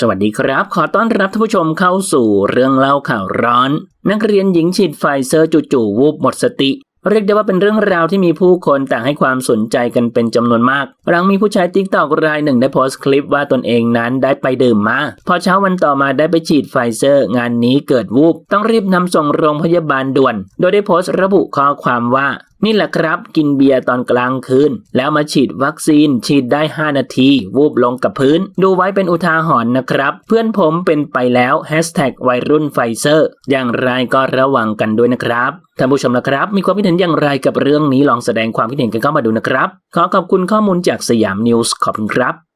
สวัสดีครับ ขอต้อนรับท่านผู้ชมเข้าสู่เรื่องเล่าข่าวร้อน นักเรียนหญิงฉีดไฟเซอร์จู่ๆวูบหมดสติ เรียกได้ว่าเป็นเรื่องราวที่มีผู้คนต่างให้ความสนใจกันเป็นจำนวนมาก หลังมีผู้ใช้ติ๊กตอกรายหนึ่งได้โพสต์คลิปว่าตนเองนั้นได้ไปดื่มมา พอเช้าวันต่อมาได้ไปฉีดไฟเซอร์ งานนี้เกิดวูบต้องรีบนำส่งโรงพยาบาลด่วน โดยได้โพสต์ระบุข้อความว่า นี่แหละครับ กินเบียร์ตอนกลางคืน แล้วมาฉีดวัคซีนฉีดได้ 5 นาที วูบลงกับพื้น ดูไว้เป็นอุทาหรณ์นะครับ เพื่อนผมเป็นไปแล้วแฮชแท็กวัยรุ่นไฟเซอร์ อย่างไรก็ระวังกันด้วยนะครับท่านผู้ชมนะครับ มีความคิดเห็นอย่างไรกับเรื่องนี้ลองแสดงความคิดเห็นกันเข้ามาดูนะครับ ขอขอบคุณข้อมูลจากสยามนิวส์ขอบคุณครับ